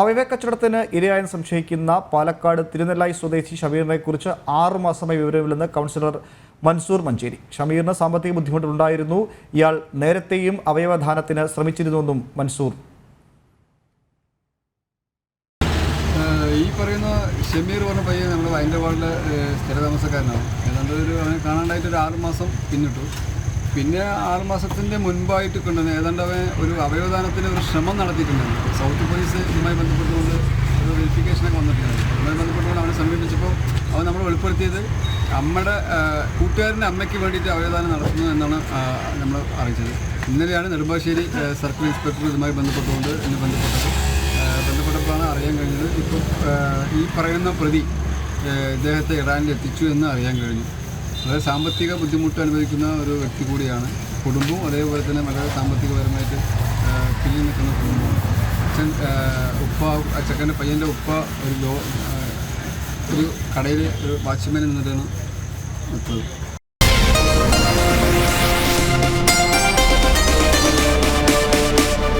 അവയവ കച്ചവടത്തിന് ഇരയായെന്ന് സംശയിക്കുന്ന പാലക്കാട് തിരുനെല്ലായി സ്വദേശി ഷമീറിനെ കുറിച്ച് ആറു മാസമായി വിവരമില്ലെന്ന് കൗൺസിലർ മൻസൂർ മഞ്ചേരി. ഷമീറിന് സാമ്പത്തിക ബുദ്ധിമുട്ടുണ്ടായിരുന്നു. ഇയാൾ നേരത്തെയും അവയവദാനത്തിന് ശ്രമിച്ചിരുന്നുവെന്നും മൻസൂർ. ഈ പറയുന്ന ഷമീർ പറഞ്ഞ പയ്യൻ നമ്മുടെ വയന്റെ വാർഡിലെ സ്ഥിരതാമസക്കാരനാണ്. ഏതാണ്ട് ഒരു കാണാണ്ടായിട്ട് ഒരു ആറ് മാസം പിന്നിട്ടു. പിന്നെ ആറ് മാസത്തിന്റെ മുൻപായിട്ട് കണ്ടത് ഏതാണ്ട് അവൻ ഒരു അവയവദാനത്തിന് ഒരു ശ്രമം നടത്തിയിട്ടുണ്ടായിരുന്നു. സൗത്ത് പോലീസ് ഇതുമായി ബന്ധപ്പെട്ടുകൊണ്ട് ഒരു വെരിഫിക്കേഷനൊക്കെ വന്നിട്ടുണ്ടായിരുന്നു അതുമായി ബന്ധപ്പെട്ടുകൊണ്ട് അവനെ സമീപിച്ചപ്പോൾ അവൻ നമ്മൾ വെളിപ്പെടുത്തിയത് അമ്മയുടെ കൂട്ടുകാരന്റെ അമ്മയ്ക്ക് വേണ്ടിയിട്ട് അവയവദാനം നടത്തുന്നു എന്നാണ് നമ്മൾ അറിയിച്ചത്. ഇന്നലെയാണ് നെടുമ്പാശ്ശേരി സർക്കിൾ ഇൻസ്പെക്ടർ ഇതുമായി ബന്ധപ്പെട്ടുകൊണ്ട് എന്നെ ബന്ധപ്പെട്ടത്. ബന്ധപ്പെട്ടപ്പോഴാണ് അറിയാൻ കഴിഞ്ഞത്. ഇപ്പോൾ ഈ പറയുന്ന പ്രതി ഇദ്ദേഹത്തെ ഇറാനിൽ എത്തിച്ചു എന്ന് അറിയാൻ കഴിഞ്ഞു. വളരെ സാമ്പത്തിക ബുദ്ധിമുട്ട് അനുഭവിക്കുന്ന ഒരു വ്യക്തി കൂടിയാണ് കുടുംബവും. അതേപോലെ തന്നെ വളരെ സാമ്പത്തികപരമായിട്ട് പിന്നിൽ നിൽക്കുന്ന കുടുംബമാണ് അച്ഛൻ ഉപ്പ അച്ഛക്കന്റെ പയ്യന്റെ ഉപ്പ ഒരു ലോ ഒരു കടയിൽ ഒരു വാച്ച്മാൻ നിന്നിട്ടാണ് നിൽക്കുന്നത്